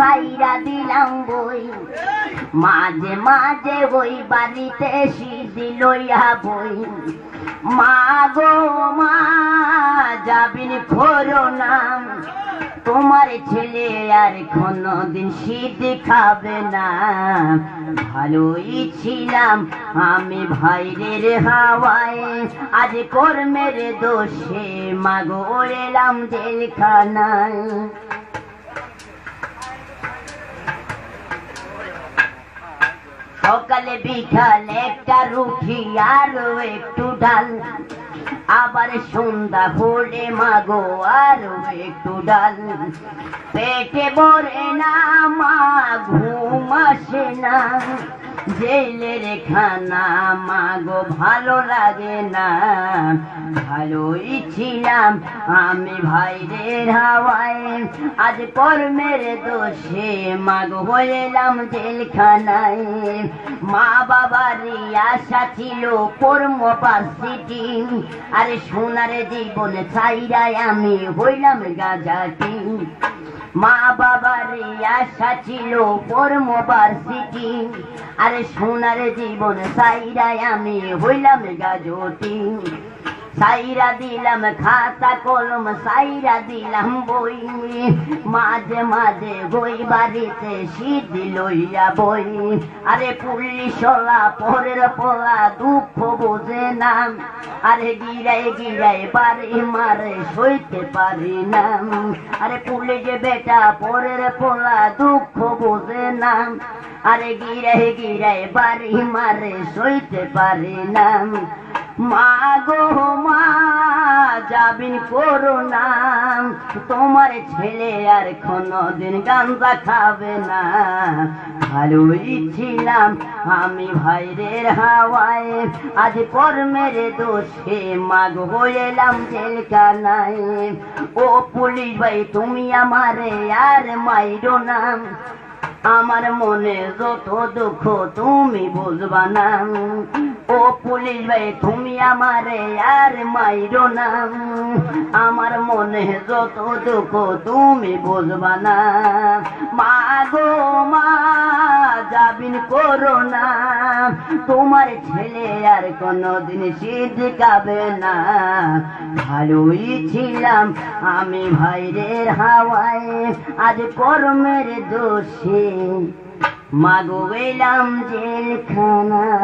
সাইরা দিলাম বই। মাঝে মাঝে ওই বাড়িতে সিদ্ধি লইয়া বই। মা গো, মা, যাবিন খোরো নাম তোমার ছেলে আর কোনদিন শীত খাবে না। ভালোই ছিলাম আমি ভাইরের হাওয়ায়। আজ কর্মের দোষে মাগো এলাম জেলখানায়। সকালে বিকাল একটা রুখি আর একটু ডাল। আবার সন্ধ্যা ভোরে মাগো আর একটু ডাল। পেটে ভরে না, মা ঘুম আসে না। জেলের খানা মাগো ভালো লাগে না। ভালোই ছিলাম আমি ভাইরের হাওয়ায়। আজ কর্মের দোষে মাগো হইলাম জেলখানায়। মা বাবার আশা ছিল কর্ম পার্সিটি আরে সোনার জীবন চাইরাই আমি হইলাম গাজাটি মা বাবার আশা ছিল কর্ম পার্সিটি আরে সোনার জীবন চাইরাই আমি হইলাম গাজটি সাইরা দিলাম খাতা কলম, সাইরা দিলাম বই। মাঝে মাঝে বই বাড়িতে শীত লইয়া বই। আরে পুলিশলা পরের পোলা দুঃখ বোঝে না। আরে গিরাই গিরাই বাড়ি মারে সইতে পারি না। আরে পুলিশ বেটা পরের পলা দুঃখ বোঝে না। আরে গিরাই গিরাই বাড়ি মারে সইতে পারি না। মা গো মা, যাবিন করো না। তোমার ছেলে আর কোনদিন গাঞ্জা খাবে না। ভালোই ছিলাম আমি ভাইরের হাওয়ায়। আজ কর্মের দোষে মাগ হইলাম জেলখানায়। ও পুলিশ ভাই, তুমি আমারে আর মাইরো না। আমার মনে যত দুঃখ তুমি বুঝবা না। ও পুলিশ ভাই, তুমি আমারে আর মাইরো না। আমার মনে যত দুঃখ তুমি বুঝবা না। মা গো, মা যাবিন করো না। তোমার ছেলে আর কোনদিন সিদ্ধ কাবে না। ভালোই ছিলাম আমি ভাইরের হাওয়ায়, আজ কর্মের দোষে। মাগো এলাম জেলখানায়